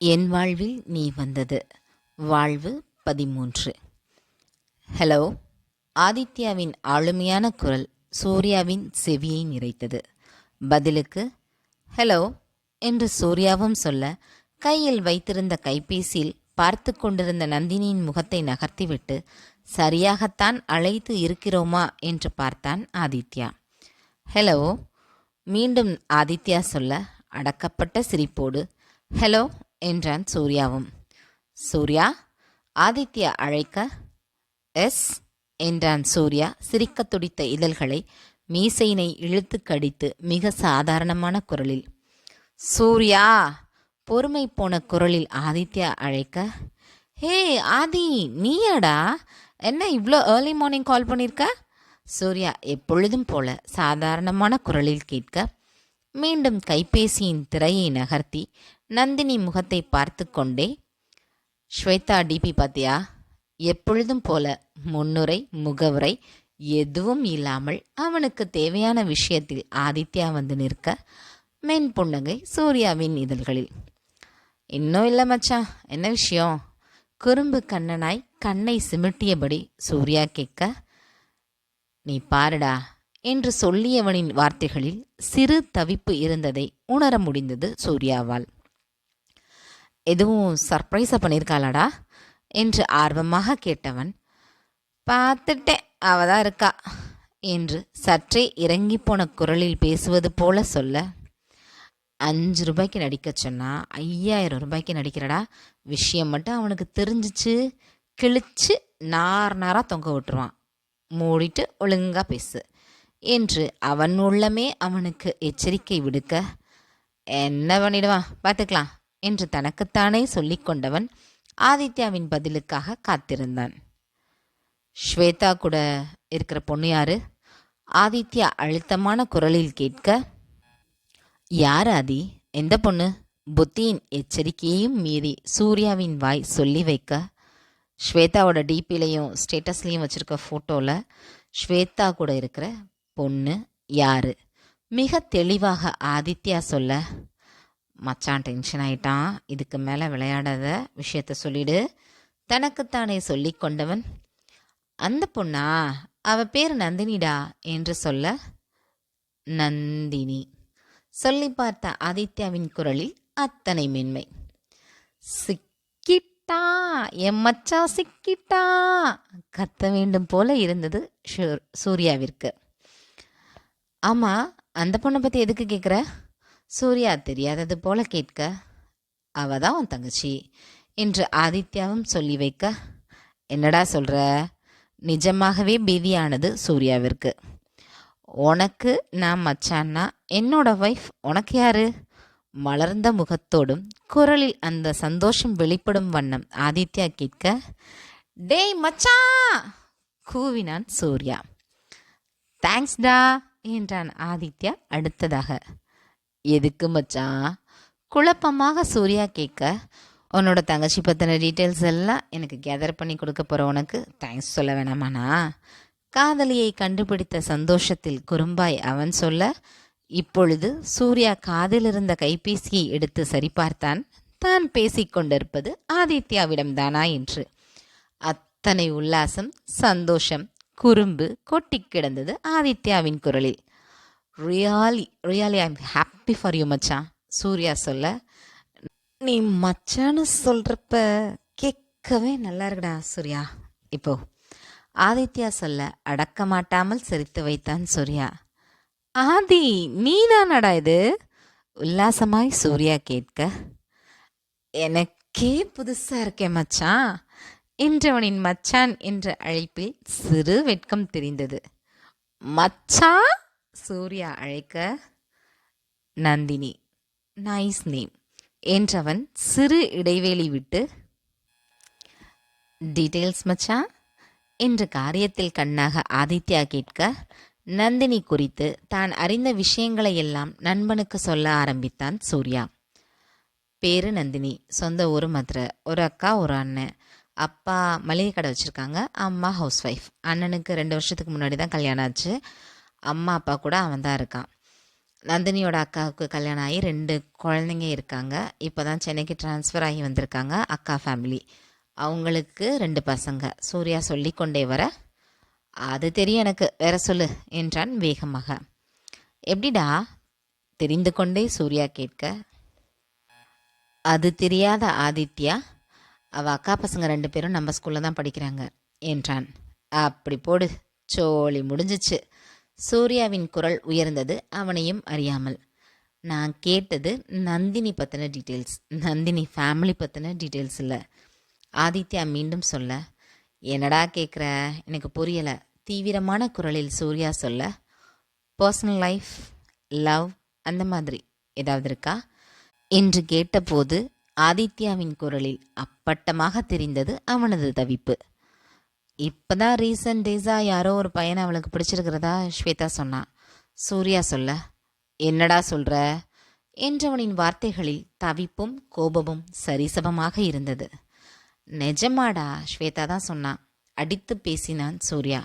என் வாழ்வில் நீ வந்தது. வாழ்வு பதிமூன்று. ஹலோ ஆதித்யாவின் ஆளுமையான குரல் சூர்யாவின் செவியை நிறைத்தது. பதிலுக்கு ஹலோ என்று சூர்யாவும் சொல்ல கையில் வைத்திருந்த கைபேசியில் பார்த்து கொண்டிருந்த நந்தினியின் முகத்தை நகர்த்திவிட்டு சரியாகத்தான் அழைத்து இருக்கிறோமா? என்று பார்த்தான் ஆதித்யா. ஹலோ மீண்டும் ஆதித்யா சொல்ல அடக்கப்பட்ட சிரிப்போடு ஹலோ என்றான் சூர்யாவும். சூர்யா ஆதித்யா அழைக்க எஸ் என்றான் சூர்யா சிரிக்கத் துடித்த இதழ்களை மீசையினை இழுத்து கடித்து மிக சாதாரணமான குரலில். சூர்யா பொறுமை போன குரலில் ஆதித்யா அழைக்க ஹே ஆதி நீயாடா? என்ன இவ்வளோ ஏர்லி மார்னிங் கால் பண்ணியிருக்க சூர்யா எப்பொழுதும் போல சாதாரணமான குரலில் கேட்க மீண்டும் கைபேசியின் திரையை நகர்த்தி நந்தினி முகத்தை பார்த்து கொண்டே ஸ்வேதா டிபி பாத்தியா? எப்பொழுதும் போல முன்னுரை முகவுரை எதுவும் இல்லாமல் அவனுக்கு தேவையான விஷயத்தில் ஆதித்யா வந்து நிற்க மென் புன்னகை சூர்யாவின் இதழ்களில். இன்னும் இல்லை மச்சான் என்ன விஷயம்? குறும்பு கண்ணனாய் கண்ணை சிமிட்டியபடி சூர்யா கேட்க நீ பாருடா என்று சொல்லியவனின் வார்த்தைகளில் சிறு தவிப்பு இருந்ததை உணர முடிந்தது சூர்யாவால். எதுவும் சர்ப்ரைஸாக பண்ணியிருக்காளாடா என்று ஆர்வமாக கேட்டவன். பார்த்துட்டேன் அவ தான் இருக்கா என்று சற்றே இறங்கி போன குரலில் பேசுவது போல சொல்ல. அஞ்சு ரூபாய்க்கு நடிக்க சொன்னா ஐயாயிரம் ரூபாய்க்கு நடிக்கிறடா? விஷயம் மட்டும் அவனுக்கு தெரிஞ்சிச்சு கிழிச்சு நார் நாராக தொங்க விட்டுருவான். மூடிட்டு ஒழுங்காக பேசு என்று அவன் உள்ளமே அவனுக்கு எச்சரிக்கை விடுக்க. என்ன பண்ணிடுவான்? பார்த்துக்கலாம். என்று தனக்குத்தானே சொல்லிக்கொண்டவன் ஆதித்யாவின் பதிலுக்காக காத்திருந்தான். ஸ்வேதா கூட இருக்கிற பொண்ணு யாரு? ஆதித்யா அழுத்தமான குரலில் கேட்க யார் ஆதி? எந்த பொண்ணு? புத்தியின் எச்சரிக்கையையும் மீறி சூர்யாவின் வாய் சொல்லி வைக்க ஸ்வேதாவோட டிபிலையும் ஸ்டேட்டஸ்லேயும் வச்சுருக்க ஃபோட்டோவில் ஸ்வேதா கூட இருக்கிற பொண்ணு யாரு? மிக தெளிவாக ஆதித்யா சொல்ல மச்சான் டென்ஷன் ஆயிட்டான். இதுக்கு மேலே விளையாடாத விஷயத்த சொல்லிடு. தனக்குத்தானே சொல்லி கொண்டவன். அந்த பொண்ணா? அவ பேர் நந்தினிடா என்று சொல்ல நந்தினி. சொல்லி பார்த்த ஆதித்யாவின் குரலில் அத்தனை மென்மை. சிக்கிட்டா என் மச்சா சிக்கிட்டா கத்த வேண்டும் போல இருந்தது சூர்யாவிற்கு. ஆமாம் அந்த பொண்ணை பற்றி எதுக்கு கேட்குற சூர்யா தெரியாதது போல கேட்க அவ தான் உன் தங்கச்சி என்று ஆதித்யாவும் சொல்லி வைக்க என்னடா சொல்கிற நிஜமாகவே பீதியானது சூர்யாவிற்கு. உனக்கு நான் மச்சான்னா என்னோட ஒய்ஃப் உனக்கு யாரு? மலர்ந்த முகத்தோடும் குரலில் அந்த சந்தோஷம் வெளிப்படும் வண்ணம் ஆதித்யா கேட்க டேய் மச்சா! கூவினான் சூர்யா. தேங்க்ஸ்டா என்றான் ஆதித்யா அடுத்ததாக. எதுக்கு மச்சான் குழப்பமாக சூர்யா கேட்க உன்னோட தங்கச்சி பற்றின டீட்டெயில்ஸ் எல்லாம் எனக்கு கேதர் பண்ணி கொடுக்க போகிற உனக்கு தேங்க்ஸ் சொல்ல வேணாமாண்ணா? காதலியை கண்டுபிடித்த சந்தோஷத்தில் குறும்பாய் அவன் சொல்ல இப்பொழுது சூர்யா காதில் இருந்த கைபேசியை எடுத்து சரிபார்த்தான். தான் பேசிக்கொண்டிருப்பது ஆதித்யாவிடம்தானா என்று. அத்தனை உல்லாசம் சந்தோஷம் குறும்பு கொட்டி கிடந்தது ஆதித்யாவின் குரலில். Really really I am happy for you மச்சான். சூர்யா சொல்ல நீ மச்சான்னு சொல்கிறப்ப கேட்கவே நல்லா இருக்குடா சூர்யா. இப்போ ஆதித்யா சொல்ல அடக்க மாட்டாமல் சிரித்து வைத்தான் சூர்யா. ஆதி நீதானடா இது? உல்லாசமாய் சூர்யா கேட்க எனக்கே புதுசாக இருக்கே மச்சான். என்றவனின் மச்சான் என்ற அழைப்பில் சிறு வெட்கம் தெரிந்தது. மச்சான்? சூர்யா அழைக்க நந்தினி நைஸ் நேம் என்றவன் சிறு இடைவேளி விட்டு டீட்டெயில்ஸ் மச்சா என்ற காரியத்தில் கண்ணாக ஆதித்யா கேட்க நந்தினி குறித்து தான் அறிந்த விஷயங்களை எல்லாம் நண்பனுக்கு சொல்ல ஆரம்பித்தான் சூர்யா. பேரு நந்தினி. சொந்த ஊர் மதுரை. ஒரு அக்கா ஒரு அண்ணன். அப்பா மளிகை கடை வச்சுருக்காங்க. அம்மா ஹவுஸ் ஒய்ஃப் அண்ணனுக்கு ரெண்டு வருஷத்துக்கு முன்னாடி தான் கல்யாணம் ஆச்சு. அம்மா அப்பா கூட அவன் தான் இருக்கான். நந்தினியோட அக்காவுக்கு கல்யாணம் ஆகி ரெண்டு குழந்தைங்க இருக்காங்க. இப்போ தான் சென்னைக்கு ட்ரான்ஸ்ஃபர் ஆகி வந்திருக்காங்க அக்கா ஃபேமிலி அவங்களுக்கு ரெண்டு பசங்க. சூர்யா சொல்லி கொண்டே வர அது தெரியும் எனக்கு. வேற சொல்லு என்றான் வேகமாக. எப்படிடா? தெரிந்து கொண்டே சூர்யா கேட்க அது தெரியாத ஆதித்யா அவள் அக்கா பசங்க ரெண்டு பேரும் நம்ம ஸ்கூலில் தான் படிக்கிறாங்க என்றான். அப்படி போடு. சோழி முடிஞ்சிச்சு. சூர்யாவின் குரல் உயர்ந்தது அவனையும் அறியாமல். நான் கேட்டது நந்தினி பற்றின டீட்டெயில்ஸ். நந்தினி ஃபேமிலி பற்றின டீட்டெயில்ஸ் இல்லை. ஆதித்யா மீண்டும் சொல்ல என்னடா கேட்குற எனக்கு புரியலை. தீவிரமான குரலில் சூர்யா சொல்ல பர்சனல் லைஃப் லவ் அந்த மாதிரி ஏதாவது இருக்கா? என்று கேட்டபோது ஆதித்யாவின் குரலில் அப்பட்டமாக தெரிந்தது அவனது தவிப்பு. இப்பதான் ரீசன்ட் டேஸாக யாரோ ஒரு பையனை அவளுக்கு பிடிச்சிருக்கிறதா ஸ்வேதா சொன்னான் சூர்யா சொல்ல என்னடா சொல்கிற என்றவனின் வார்த்தைகளில் தவிப்பும் கோபமும் சரிசமமாக இருந்தது. நிஜமாடா ஸ்வேதா தான் சொன்னான் அடித்து பேசினான் சூர்யா.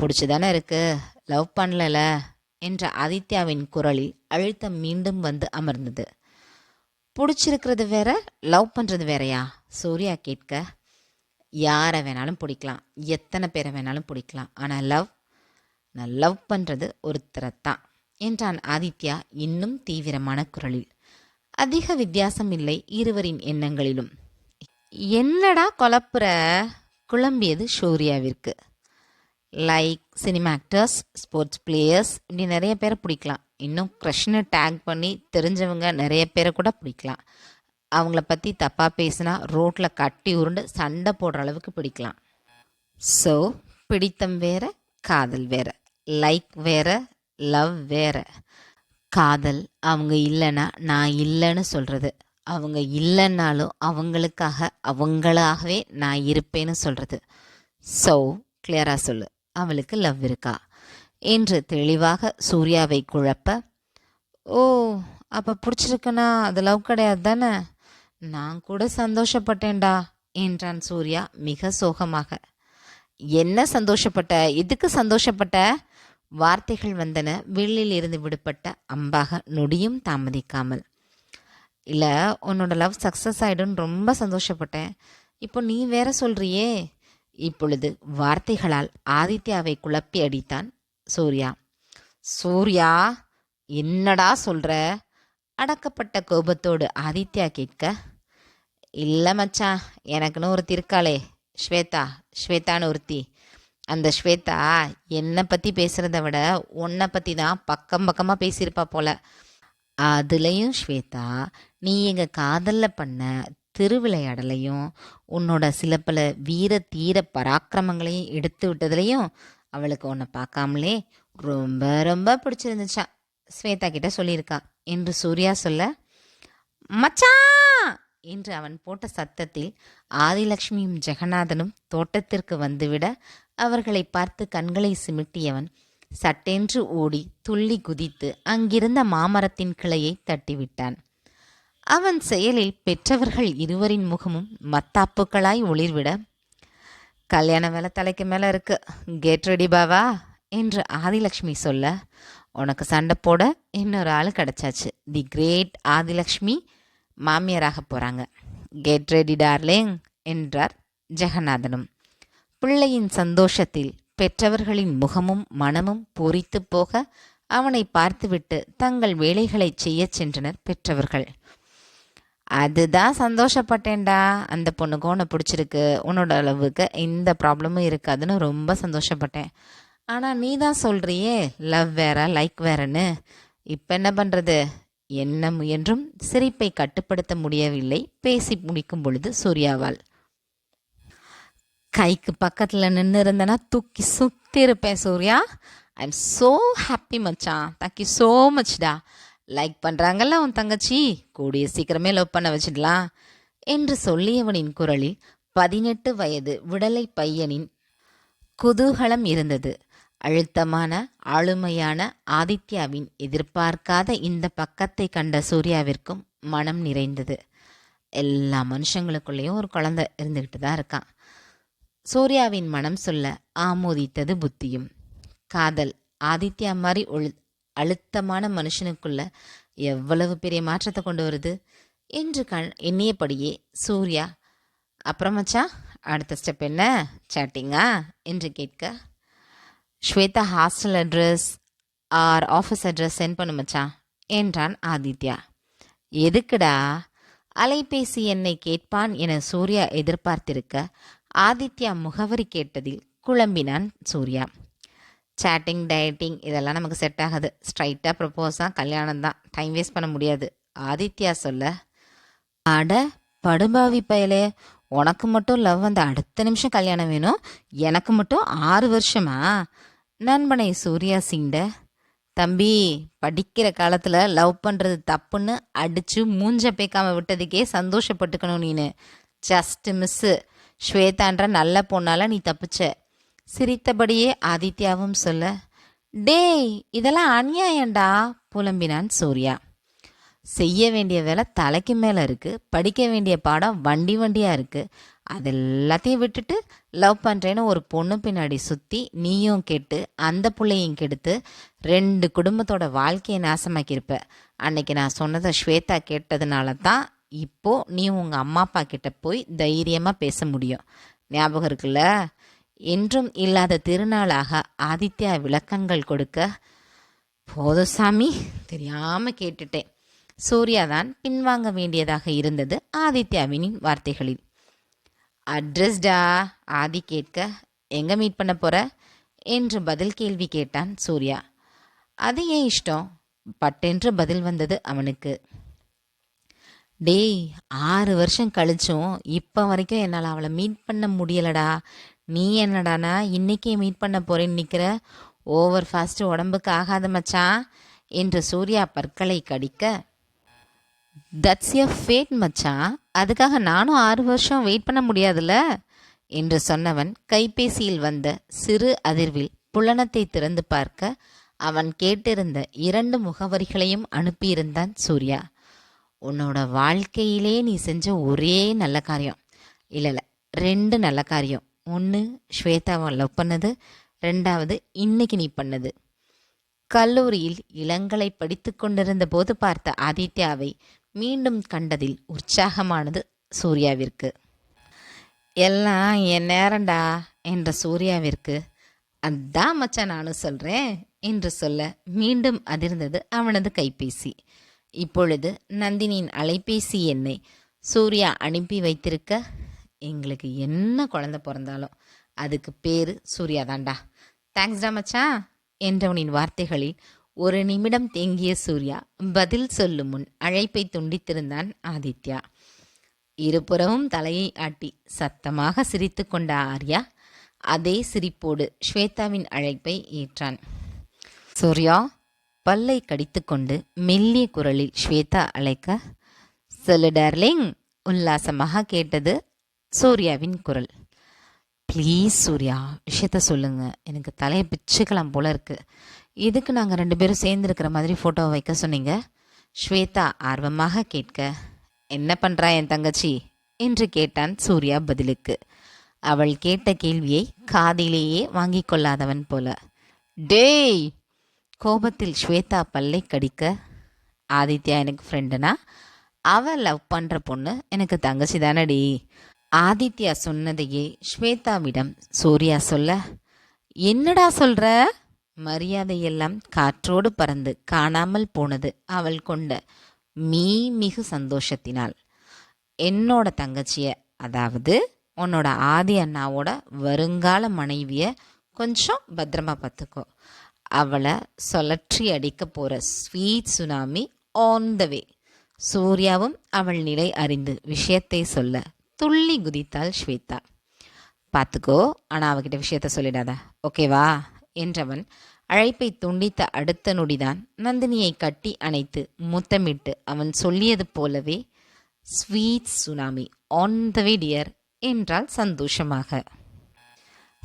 பிடிச்சிதானே இருக்கு. லவ் பண்ணல என்ற ஆதித்யாவின் குரலில் அழுத்தம் மீண்டும் வந்து அமர்ந்தது. பிடிச்சிருக்கிறது வேற லவ் பண்ணுறது வேறயா? சூர்யா கேட்க யாரை வேணாலும் பிடிக்கலாம். எத்தனை பேரை வேணாலும் பிடிக்கலாம். ஆனால் லவ் நான் லவ் பண்ணுறது ஒருத்தரை தான் என்றான் ஆதித்யா இன்னும் தீவிரமான குரலில். அதிக வித்தியாசம் இல்லை இருவரின் எண்ணங்களிலும். என்னடா குழப்புற? குழம்பியது ஷூர்யாவிற்கு like cinema actors sports players இப்படி நிறைய பேரை பிடிக்கலாம். இன்னும் க்ரஷ்னு டேக் பண்ணி தெரிஞ்சவங்க நிறைய பேரை கூட பிடிக்கலாம். அவங்கள பற்றி தப்பாக பேசினா ரோட்டில் கட்டி உருண்டு சண்டை போடுற அளவுக்கு பிடிக்கலாம். ஸோ பிடித்தம் வேற காதல் வேற. லைக் வேற லவ் வேற. காதல் அவங்க இல்லைன்னா நான் இல்லைன்னு சொல்கிறது அவங்க இல்லைன்னாலும் அவங்களுக்காக அவங்களாகவே நான் இருப்பேன்னு சொல்கிறது ஸோ கிளியராக சொல்லு. அவளுக்கு லவ் இருக்கா? என்று தெளிவாக சூர்யாவை குழப்ப ஓ அப்போ பிடிச்சிருக்குன்னா அது லவ் கிடையாது தானே? நான் கூட சந்தோஷப்பட்டேன்டா என்றான் சூர்யா மிக சோகமாக. என்ன சந்தோஷப்பட்ட? எதுக்கு சந்தோஷப்பட்ட? வார்த்தைகள் வந்தன. வெளியில் இருந்து விடுபட்ட அம்பாக நொடியும் தாமதிக்காமல். இல்லை உன்னோட லவ் சக்ஸஸ் ஆகிடும்னு ரொம்ப சந்தோஷப்பட்டேன். இப்போ நீ வேற சொல்றியே. இப்பொழுது வார்த்தைகளால் ஆதித்யாவை குழப்பி அடித்தான் சூர்யா. சூர்யா என்னடா சொல்ற? அடக்கப்பட்ட கோபத்தோடு ஆதித்யா கேட்க இல்லை மச்சான் எனக்குன்னு ஒருத்தி இருக்காளே ஸ்வேதா ஸ்வேதான்னு ஒருத்தி. அந்த ஸ்வேதா என்னை பற்றி பேசுகிறத விட உன்னை பற்றி தான் பக்கம் பக்கமாக பேசியிருப்பா போல. அதுலேயும் ஸ்வேதா நீ எங்கள் காதலில் பண்ண திருவிளையாடலையும் உன்னோட சில பல வீர தீர பராக்கிரமங்களையும் எடுத்து விட்டதுலையும் அவளுக்கு உன்னை பார்க்காமலே ரொம்ப ரொம்ப பிடிச்சிருந்துச்சா ஸ்வேதா கிட்ட சொல்லியிருக்கா. என்று சூர்யா சொல்ல மச்சான் என்று அவன் போட்ட சத்தத்தில் ஆதிலட்சுமியும் ஜெகநாதனும் தோட்டத்திற்கு வந்துவிட அவர்களை பார்த்து கண்களை சிமிட்டியவன். சட்டென்று ஓடி துள்ளி குதித்து அங்கிருந்த மாமரத்தின் கிளையை தட்டிவிட்டான். அவன் செயலில் பெற்றவர்கள் இருவரின் முகமும் மத்தாப்புக்களாய் ஒளிர்விட கல்யாண வேலை தலைக்கு மேலே இருக்கு. கேட் ரெடி பாவா என்று ஆதிலக்ஷ்மி சொல்ல உனக்கு சண்டை போட இன்னொரு ஆள் கிடச்சாச்சு. தி கிரேட் ஆதிலக்ஷ்மி மாமியாராக போகிறாங்க கெட் ரெடி டார்லிங் என்றார் ஜெகநாதனும். பிள்ளையின் சந்தோஷத்தில் பெற்றவர்களின் முகமும் மனமும் பூரித்து போக அவனை பார்த்துவிட்டு தங்கள் வேலைகளை செய்யச் சென்றனர் பெற்றவர்கள். அதுதான் சந்தோஷப்பட்டேன்டா. அந்த பொண்ணுக்கும் உன்னை பிடிச்சிருக்கு. உன்னோட அளவுக்கு எந்த ப்ராப்ளமும் இருக்காதுன்னு ரொம்ப சந்தோஷப்பட்டேன். ஆனால் நீ தான் சொல்கிறியே லவ் வேற லைக் வேறன்னு. இப்போ என்ன பண்ணுறது என்ன முயன்றும் சிரிப்பை கட்டுப்படுத்த முடியவில்லை. பேசி முடிக்கும் பொழுது சூர்யாவால் கைக்கு பக்கத்தில் நின்று இருந்தேன்னா தூக்கி சுற்றி இருப்பேன் Surya I am so happy மச்சான் தேங்க்யூ ஸோ மச்டா லைக் பண்ணுறாங்கல்ல உன் தங்கச்சி? கூடிய சீக்கிரமே லவ் பண்ண வச்சிடலாம் என்று சொல்லியவனின் குரலில் பதினெட்டு வயது விடலை பையனின் குதூகலம் இருந்தது. அழுத்தமான ஆளுமையான ஆதித்யாவின் எதிர்பார்க்காத இந்த பக்கத்தை கண்ட சூர்யாவிற்கும் மனம் நிறைந்தது. எல்லா மனுஷங்களுக்குள்ளேயும் ஒரு குழந்தை இருந்துக்கிட்டு தான் இருக்கான். சூர்யாவின் மனம் சொல்ல ஆமோதித்தது புத்தியும். காதல் ஆதித்யா மாதிரி ஒழு அழுத்தமான மனுஷனுக்குள்ள எவ்வளவு பெரிய மாற்றத்தை கொண்டு வருது? என்று கண் எண்ணியபடியே சூர்யா அப்புறம் அடுத்த ஸ்டெப் என்ன? சாட்டிங்கா என்று கேட்க Shweta hostel address or office address send பண்ணு மச்சான் என்றான் ஆதித்யா. எதுக்குடா? அலைபேசி என்னை கேட்பான் என சூர்யா எதிர்பார்த்திருக்க ஆதித்யா முகவரி கேட்டதில் குழம்பினான் சூர்யா. சேட்டிங் டயட்டிங் இதெல்லாம் நமக்கு செட் ஆகாது. ஸ்ட்ரைட்டாக ப்ரப்போஸாக கல்யாணம் தான். டைம் வேஸ்ட் பண்ண முடியாது. ஆதித்யா சொல்ல அட படுபாவி பயலே உனக்கு மட்டும் லவ் வந்து அடுத்த நிமிஷம் கல்யாணம் வேணும். எனக்கு மட்டும் ஆறு வருஷமா? நண்பனை சூர்யா சீண்ட தம்பி படிக்கிற காலத்தில் லவ் பண்ணுறது தப்புன்னு அடித்து மூஞ்ச பேக்காம விட்டதுக்கே சந்தோஷப்பட்டுக்கணும் நீனு. ஜஸ்ட் மிஸ்ஸு ஸ்வேதான்ற நல்ல பொண்ணால் நீ தப்பிச்ச. சிரித்தபடியே ஆதித்யாவும் சொல்ல டேய் இதெல்லாம் அநியாயம்டா புலம்பினான் சூர்யா. செய்ய வேண்டிய வேலை தலைக்கு மேலே இருக்குது படிக்க வேண்டிய பாடம் வண்டி வண்டியாக இருக்குது அது எல்லாத்தையும் விட்டுட்டு லவ் பண்ணுறேன்னு ஒரு பொண்ணு பின்னாடி சுற்றி நீயும் கெட்டு அந்த பிள்ளையும் கெடுத்து ரெண்டு குடும்பத்தோட வாழ்க்கையை நாசமாக்கியிருப்ப. அன்னைக்கு நான் சொன்னதை ஸ்வேதா கேட்டதுனால தான் இப்போ நீ உங்கள் அம்மா அப்பா கிட்ட போய் தைரியமாக பேச முடியும். ஞாபகம் இருக்குல்ல? என்றும் இல்லாத திருநாளாக ஆதித்யா விளக்கங்கள் கொடுக்க போதும் சாமி தெரியாமல் கேட்டுட்டேன். சூர்யா தான் பின்வாங்க வேண்டியதாக இருந்தது ஆதித்யாவினின் வார்த்தைகளில். அட்ரஸ்டா ஆதி கேட்க எங்கே மீட் பண்ண போற? என்று பதில் கேள்வி கேட்டான் சூர்யா. அது ஏன் இஷ்டம்? பட்டென்று பதில் வந்தது அவனுக்கு. டேய் ஆறு வருஷம் கழிச்சும் இப்போ வரைக்கும் என்னால் அவளை மீட் பண்ண முடியலடா. நீ என்னடானா இன்னைக்கே மீட் பண்ண போறேன்னு நிற்கிற ஓவர் ஃபாஸ்ட் உடம்புக்கு ஆகாத மச்சான் என்று சூர்யா பற்களை கடிக்க தட்ஸ் எ ஃபேட் மச்சான் அதுக்காக நானும் ஆறு வருஷம் வெயிட் பண்ண முடியாதுல்ல? என்று சொன்னவன் கைபேசியில் வந்த சிறு அதிர்வில் புலனத்தை திறந்து பார்க்க அவன் கேட்டிருந்த இரண்டு முகவரிகளையும் அனுப்பியிருந்தான் சூர்யா. உன்னோட வாழ்க்கையிலே நீ செஞ்ச ஒரே நல்ல காரியம். இல்லை இல்லை. ரெண்டு நல்ல காரியம். ஒன்று ஸ்வேதாவை லவ் பண்ணது. ரெண்டாவது இன்னைக்கு நீ பண்ணது. கல்லூரியில் இளங்கலை படித்து கொண்டிருந்த போது பார்த்த ஆதித்யாவை மீண்டும் கண்டதில் உற்சாகமானது சூர்யாவிற்கு. எல்லாம் என் நேரண்டா என்ற சூர்யாவிற்கு. அதான் மச்சான் நானும் சொல்கிறேன் என்று சொல்ல மீண்டும் அதிர்ந்தது அவனது கைபேசி. இப்பொழுது நந்தினியின் அலைபேசி எண்ணை சூர்யா அனுப்பி வைத்திருக்க எங்களுக்கு என்ன குழந்த பிறந்தாலும் அதுக்கு பேர் சூர்யா தான்டா தேங்க்ஸ்டா மச்சான் என்றவனின் வார்த்தைகளில் ஒரு நிமிடம் தேங்கிய சூர்யா பதில் சொல்லும் முன் அழைப்பை துண்டித்திருந்தான் ஆதித்யா. இருபுறமும் தலையை ஆட்டி சத்தமாக சிரித்து கொண்ட ஆர்யா அதே சிரிப்போடு ஸ்வேதாவின் அழைப்பை ஏற்றான். சூர்யா பல்லை கடித்துக்கொண்டு மெல்லிய குரலில் ஸ்வேதா அழைக்க சொல்லு டார்லிங் உல்லாசமாக கேட்டது சூர்யாவின் குரல். ப்ளீஸ் சூர்யா விஷயத்த சொல்லுங்க. எனக்கு தலையை பிச்சுக்கலாம் போல இருக்கு. எதுக்கு நாங்கள் ரெண்டு பேரும் சேர்ந்துருக்கிற மாதிரி ஃபோட்டோ வைக்க சொன்னீங்க. ஸ்வேதா ஆர்வமாக கேட்க என்ன பண்ணுறா என் தங்கச்சி? என்று கேட்டான் சூர்யா பதிலுக்கு. அவள் கேட்ட கேள்வியை காதிலேயே வாங்கி கொள்ளாதவன் போல. டேய்! கோபத்தில் ஸ்வேதா பல்லை கடிக்க ஆதித்யா எனக்கு ஃப்ரெண்டுனா அவள் லவ் பண்ணுற பொண்ணு எனக்கு தங்கச்சி தானடி? ஆதித்யா சொன்னதையே ஸ்வேதாவிடம் சூர்யா சொல்ல என்னடா சொல்கிற மரியாதையெல்லாம் காற்றோடு பறந்து காணாமல் போனது அவள் கொண்ட மீ மிகு சந்தோஷத்தினால். என்னோட தங்கச்சிய அதாவது உன்னோட ஆதி அண்ணாவோட வருங்கால மனைவிய கொஞ்சம் பத்திரமா பார்த்துக்கோ அவளை சுழற்றி அடிக்க போகிற sweet tsunami on the way சூர்யாவும் அவள் நிலை அறிந்து விஷயத்தை சொல்ல துள்ளி குதித்தாள் ஸ்வேதா. பார்த்துக்கோ ஆனால் அவகிட்ட விஷயத்த சொல்லிடாத. ஓகேவா? என்றவன் அழைப்பை துண்டித்த அடுத்த நொடிதான் நந்தினியை கட்டி அணைத்து முத்தமிட்டு அவன் சொல்லியது போலவே sweet tsunami on the way dear என்றால் சந்தோஷமாக.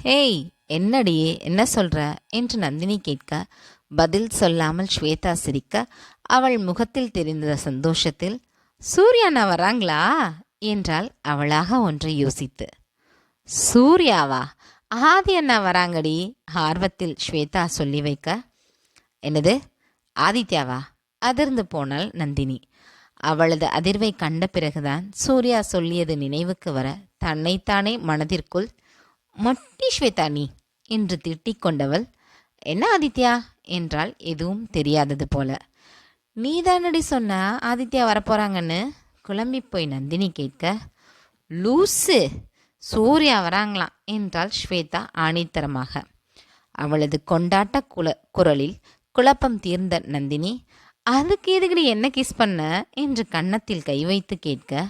ஹேய் என்னடியே என்ன சொல்ற? என்று நந்தினி கேட்க பதில் சொல்லாமல் ஸ்வேதா சிரிக்க அவள் முகத்தில் தெரிந்த சந்தோஷத்தில் சூர்யானா வராங்களா? என்றாள் அவளாக ஒன்றை யோசித்து. சூர்யாவா? ஆதி அண்ணா வராங்கடி. ஆர்வத்தில் ஸ்வேதா சொல்லி வைக்க. என்னது? ஆதித்யாவா? அதிர்ந்து போனாள் நந்தினி. அவளது அதிர்வை கண்ட பிறகுதான் சூர்யா சொல்லியது நினைவுக்கு வர தன்னைத்தானே மனதிற்குள் மொட்டி ஸ்வேதா நீ என்று திட்டிக் கொண்டவள். என்ன ஆதித்யா? என்றால் எதுவும் தெரியாதது போல. நீதானடி சொன்ன ஆதித்யா வரப்போறாங்கன்னு? குழம்பி போய் நந்தினி கேட்க. லூசு! சூர்யா வராங்களாம் என்றாள் ஸ்வேதா ஆணித்தரமாக. அவளது கொண்டாட்ட குல குரலில் குழப்பம் தீர்ந்த நந்தினி அதுக்கு எதுக்கடி என்ன கிஸ் பண்ண? என்று கன்னத்தில் கை வைத்து கேட்க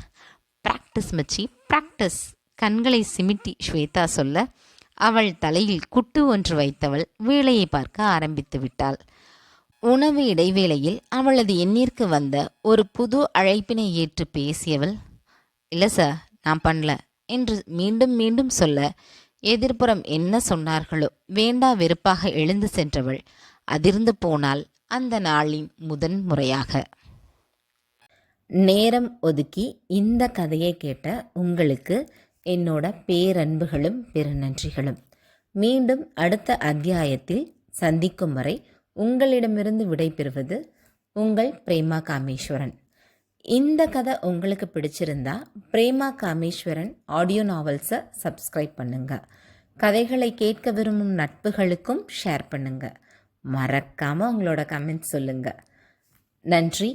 ப்ராக்டிஸ் மச்சி ப்ராக்டிஸ் கண்களை சிமிட்டி ஸ்வேதா சொல்ல அவள் தலையில் குட்டு ஒன்று வைத்தவள் வேலையை பார்க்க ஆரம்பித்து விட்டாள். உணவு இடைவேளையில் அவளது எண்ணிற்கு வந்த ஒரு புது அழைப்பினை ஏற்று பேசியவள் இல்லை சார் நான் பண்ணல. என்று மீண்டும் மீண்டும் சொல்ல எதிர்ப்புறம் என்ன சொன்னார்களோ வேண்டா வெறுப்பாக எழுந்து சென்றவள். அதிர்ந்து போனால் அந்த நாளின் முதன் முறையாக. நேரம் ஒதுக்கி இந்த கதையை கேட்ட உங்களுக்கு என்னோட பேரன்புகளும் பெருநன்றிகளும் மீண்டும் அடுத்த அத்தியாயத்தில் சந்திக்கும் வரை உங்களிடமிருந்து விடைபெறுவது உங்கள் பிரேமா காமேஸ்வரன். இந்த கதை உங்களுக்கு பிடிச்சிருந்தா பிரேமா காமேஸ்வரன் ஆடியோ நாவல்ஸை சப்ஸ்கிரைப் பண்ணுங்கள் கதைகளை கேட்க விரும்பும் நட்புகளுக்கும் ஷேர் பண்ணுங்கள் மறக்காமல் உங்களோட கமெண்ட்ஸ் சொல்லுங்கள் நன்றி.